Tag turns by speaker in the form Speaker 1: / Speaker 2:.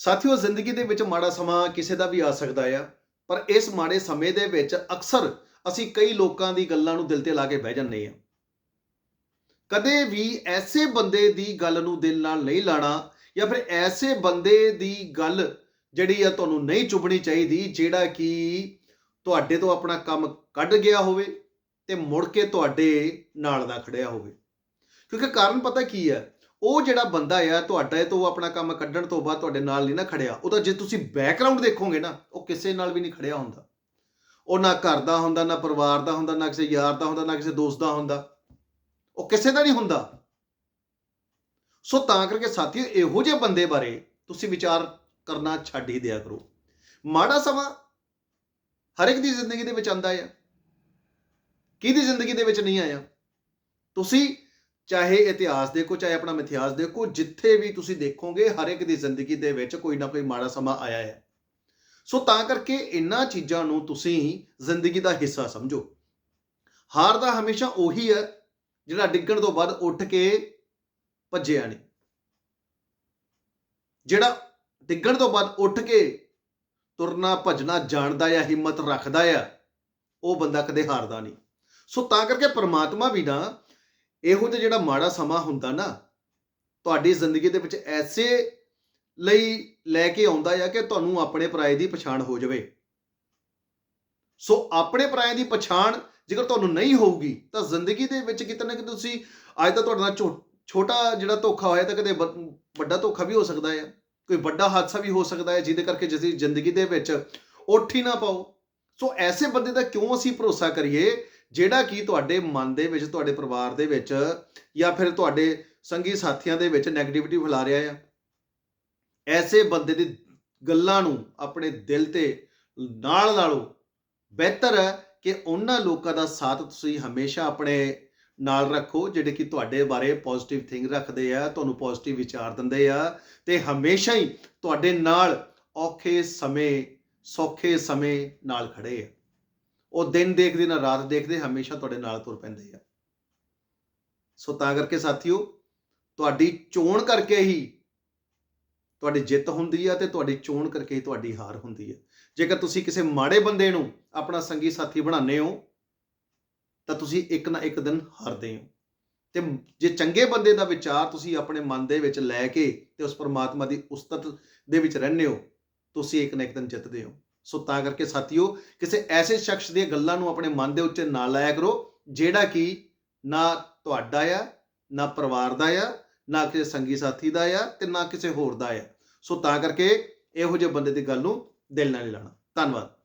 Speaker 1: ਸਾਥੀਓ, ਜ਼ਿੰਦਗੀ ਦੇ ਵਿੱਚ ਮਾੜਾ ਸਮਾਂ ਕਿਸੇ ਦਾ ਵੀ ਆ ਸਕਦਾ ਆ, ਪਰ ਇਸ ਮਾੜੇ ਸਮੇਂ ਦੇ ਵਿੱਚ ਅਕਸਰ ਅਸੀਂ ਕਈ ਲੋਕਾਂ ਦੀ ਗੱਲਾਂ ਨੂੰ ਦਿਲ ਤੇ ਲਾ ਕੇ ਬਹਿ ਜਾਂਦੇ ਆ। ਕਦੇ ਵੀ ਐਸੇ ਬੰਦੇ ਦੀ ਗੱਲ ਨੂੰ ਦਿਲ ਨਾਲ ਨਹੀਂ ਲਾਣਾ ਜਾਂ ਫਿਰ ਐਸੇ ਬੰਦੇ ਦੀ ਗੱਲ ਜਿਹੜੀ ਆ ਤੁਹਾਨੂੰ ਨਹੀਂ ਚੁੱਭਣੀ ਚਾਹੀਦੀ, ਜਿਹੜਾ ਕਿ ਤੁਹਾਡੇ ਤੋਂ ਆਪਣਾ ਕੰਮ ਕੱਢ ਗਿਆ ਹੋਵੇ ਤੇ ਮੁੜ ਕੇ ਤੁਹਾਡੇ ਨਾਲ ਦਾ ਖੜਿਆ ਹੋਵੇ। ਕਿਉਂਕਿ ਕਾਰਨ ਪਤਾ ਕੀ ਹੈ ਉਹ ਜਿਹੜਾ ਬੰਦਾ ਆ, ਤੁਹਾਡੇ ਤੋਂ ਆਪਣਾ ਕੰਮ ਕੱਢਣ ਤੋਂ ਬਾਅਦ ਤੁਹਾਡੇ ਨਾਲ ਨਹੀਂ ਨਾ ਖੜਿਆ ਉਹਦਾ ਜੇ ਤੁਸੀਂ ਬੈਕਗ੍ਰਾਉਂਡ ਦੇਖੋਗੇ ਨਾ, ਉਹ ਕਿਸੇ ਨਾਲ ਵੀ ਨਹੀਂ ਖੜਿਆ ਹੁੰਦਾ। ਉਹ ਨਾ ਘਰ ਦਾ ਹੁੰਦਾ, ਨਾ ਪਰਿਵਾਰ ਦਾ ਹੁੰਦਾ, ਨਾ ਕਿਸੇ ਯਾਰ ਦਾ ਹੁੰਦਾ, ਨਾ ਕਿਸੇ ਦੋਸਤ ਦਾ ਹੁੰਦਾ। ਉਹ ਕਿਸੇ ਦਾ ਨਹੀਂ ਹੁੰਦਾ। ਸੋ ਤਾਂ ਕਰਕੇ ਸਾਥੀਓ, ਇਹੋ ਜਿਹੇ ਬੰਦੇ ਬਾਰੇ ਤੁਸੀਂ ਵਿਚਾਰ ਕਰਨਾ ਛੱਡ ਹੀ ਦਿਆ ਕਰੋ। ਮਾੜਾ ਸਮਾਂ ਹਰ ਇੱਕ ਦੀ ਜ਼ਿੰਦਗੀ ਦੇ ਵਿੱਚ ਆਂਦਾ ਆ। ਕਿਹਦੀ ਜ਼ਿੰਦਗੀ ਦੇ ਵਿੱਚ ਨਹੀਂ ਆਇਆ? ਤੁਸੀਂ ਚਾਹੇ ਇਤਿਹਾਸ ਦੇਖੋ, ਚਾਹੇ ਆਪਣਾ ਮਿਥਿਹਾਸ ਦੇਖੋ, ਜਿੱਥੇ ਵੀ ਤੁਸੀਂ ਦੇਖੋਗੇ, ਹਰ ਇੱਕ ਦੀ ਜ਼ਿੰਦਗੀ ਦੇ ਵਿੱਚ ਕੋਈ ਨਾ ਕੋਈ ਮਾੜਾ ਸਮਾਂ ਆਇਆ ਹੈ। ਸੋ ਤਾਂ ਕਰਕੇ ਇਹਨਾਂ ਚੀਜ਼ਾਂ ਨੂੰ ਤੁਸੀਂ ਜ਼ਿੰਦਗੀ ਦਾ ਹਿੱਸਾ ਸਮਝੋ। ਹਾਰ ਦਾ ਹਮੇਸ਼ਾ ਉਹੀ ਹੈ, ਜਿਹੜਾ ਡਿੱਗਣ ਤੋਂ ਬਾਅਦ ਉੱਠ ਕੇ ਭੱਜਿਆ ਨਹੀਂ। ਜਿਹੜਾ ਡਿੱਗਣ ਤੋਂ ਬਾਅਦ ਉੱਠ ਕੇ ਤੁਰਨਾ, ਭੱਜਣਾ, ਜਾਣਦਾ ਆ ਹਿੰਮਤ ਰੱਖਦਾ ਆ, ਉਹ ਬੰਦਾ ਕਦੇ ਹਾਰਦਾ ਨਹੀਂ। ਸੋ ਤਾਂ ਕਰਕੇ ਪਰਮਾਤਮਾ ਵੀ ਨਾ ਇਹੋ ਜਿਹਾ ਜਿਹੜਾ ਮਾੜਾ ਸਮਾਂ ਹੁੰਦਾ ਨਾ, ਤੁਹਾਡੀ ਜ਼ਿੰਦਗੀ ਦੇ ਵਿੱਚ ਐਸੇ ਲਈ ਲੈ ਕੇ ਆਉਂਦਾ ਆ ਕਿ ਤੁਹਾਨੂੰ ਆਪਣੇ ਪਰਾਏ ਦੀ ਪਛਾਣ ਹੋ ਜਾਵੇ। ਸੋ ਆਪਣੇ ਪਰਾਏ ਦੀ ਪਛਾਣ ਜੇਕਰ ਤੁਹਾਨੂੰ ਨਹੀਂ ਹੋਊਗੀ, ਤਾਂ ਜ਼ਿੰਦਗੀ ਦੇ ਵਿੱਚ ਕਿਤੇ ਨਾ ਕਿਤੇ ਤੁਸੀਂ, ਅੱਜ ਤਾਂ ਤੁਹਾਡੇ ਨਾਲ ਛੋ- ਛੋਟਾ ਜਿਹੜਾ ਧੋਖਾ ਹੋਇਆ ਤਾਂ ਕਦੇ ਵ- ਵੱਡਾ ਧੋਖਾ ਵੀ ਹੋ ਸਕਦਾ ਹੈ ਕੋਈ ਵੱਡਾ ਹਾਦਸਾ ਵੀ ਹੋ ਸਕਦਾ ਹੈ ਜਿਹਦੇ ਕਰਕੇ ਜਿਸ ਜ਼ਿੰਦਗੀ ਦੇ ਵਿੱਚ ਉੱਠ ਹੀ ਨਾ ਪਾਓ। ਸੋ ਐਸੇ ਬੰਦੇ ਦਾ ਕਿਉਂ ਅਸੀਂ ਭਰੋਸਾ ਕਰੀਏ ਜਿਹੜਾ ਕਿ ਤੁਹਾਡੇ ਮਨ ਦੇ ਵਿੱਚ, ਤੁਹਾਡੇ ਪਰਿਵਾਰ ਦੇ ਵਿੱਚ ਜਾਂ ਫਿਰ ਤੁਹਾਡੇ ਸੰਗੀ ਸਾਥੀਆਂ ਦੇ ਵਿੱਚ 네ਗੇਟਿਵਿਟੀ ਫੈਲਾ ਰਿਹਾ ਆ। ਐਸੇ ਬੰਦੇ ਦੀ ਗੱਲਾਂ ਨੂੰ ਆਪਣੇ ਦਿਲ ਤੇ ਨਾਲ ਨਾਲੋਂ ਬਿਹਤਰ ਹੈ ਕਿ ਉਹਨਾਂ ਲੋਕਾਂ ਦਾ ਸਾਥ ਤੁਸੀਂ ਹਮੇਸ਼ਾ ਆਪਣੇ ਨਾਲ ਰੱਖੋ, ਜਿਹੜੇ ਕਿ ਤੁਹਾਡੇ ਬਾਰੇ ਪੋਜ਼ਿਟਿਵ ਥਿੰਗ ਰੱਖਦੇ ਆ, ਤੁਹਾਨੂੰ ਪੋਜ਼ਿਟਿਵ ਵਿਚਾਰ ਦਿੰਦੇ ਆ ਤੇ ਹਮੇਸ਼ਾ ਹੀ ਤੁਹਾਡੇ ਨਾਲ ਔਖੇ ਸਮੇਂ, ਸੌਖੇ ਸਮੇਂ ਨਾਲ ਖੜੇ ਆ। ਉਹ ਦਿਨ ਦੇਖਦੇ ਨਾ ਰਾਤ ਦੇਖਦੇ, ਹਮੇਸ਼ਾ ਤੁਹਾਡੇ ਨਾਲ ਤੁਰ ਪੈਂਦੇ ਆ। ਸੋ ਤਾਂ ਕਰਕੇ ਸਾਥੀਓ, ਤੁਹਾਡੀ ਚੋਣ ਕਰਕੇ ਹੀ ਤੁਹਾਡੀ ਜਿੱਤ ਹੁੰਦੀ ਆ ਤੇ ਤੁਹਾਡੀ ਚੋਣ ਕਰਕੇ ਹੀ ਤੁਹਾਡੀ ਹਾਰ ਹੁੰਦੀ ਹੈ ਜੇਕਰ ਤੁਸੀਂ ਕਿਸੇ ਮਾੜੇ ਬੰਦੇ ਨੂੰ ਆਪਣਾ ਸੰਗੀ ਸਾਥੀ ਬਣਾਉਂਦੇ ਹੋ, ਤਾਂ ਤੁਸੀਂ ਇੱਕ ਨਾ ਇੱਕ ਦਿਨ ਹਾਰਦੇ ਹੋ। ਤੇ ਜੇ ਚੰਗੇ ਬੰਦੇ ਦਾ ਵਿਚਾਰ ਤੁਸੀਂ ਆਪਣੇ ਮਨ ਦੇ ਵਿੱਚ ਲੈ ਕੇ ਤੇ ਉਸ ਪਰਮਾਤਮਾ ਦੀ ਉਸਤਤ ਦੇ ਵਿੱਚ ਰਹਿੰਦੇ ਹੋ, ਤੁਸੀਂ ਇੱਕ ਨਾ ਇੱਕ ਦਿਨ ਜਿੱਤਦੇ ਹੋ। ਸੋ ਤਾਂ ਕਰਕੇ ਸਾਥੀਓ, ਕਿਸੇ ਐਸੇ ਸ਼ਖਸ ਦੀਆਂ ਗੱਲਾਂ ਨੂੰ ਆਪਣੇ ਮਨ ਦੇ ਉੱਤੇ ਨਾ ਲਾਇਆ ਕਰੋ, ਜਿਹੜਾ ਕਿ ਨਾ ਤੁਹਾਡਾ ਆ, ਨਾ ਪਰਿਵਾਰ ਦਾ ਆ, ਨਾ ਕਿਸੇ ਸੰਗੀ ਸਾਥੀ ਦਾ ਆ ਤੇ ਨਾ ਕਿਸੇ ਹੋਰ ਦਾ ਆ। ਸੋ ਤਾਂ ਕਰਕੇ ਇਹੋ ਜਿਹੇ ਬੰਦੇ ਦੀ ਗੱਲ ਨੂੰ ਦਿਲ ਨਾਲ ਨਹੀਂ ਲਾਣਾ। ਧੰਨਵਾਦ।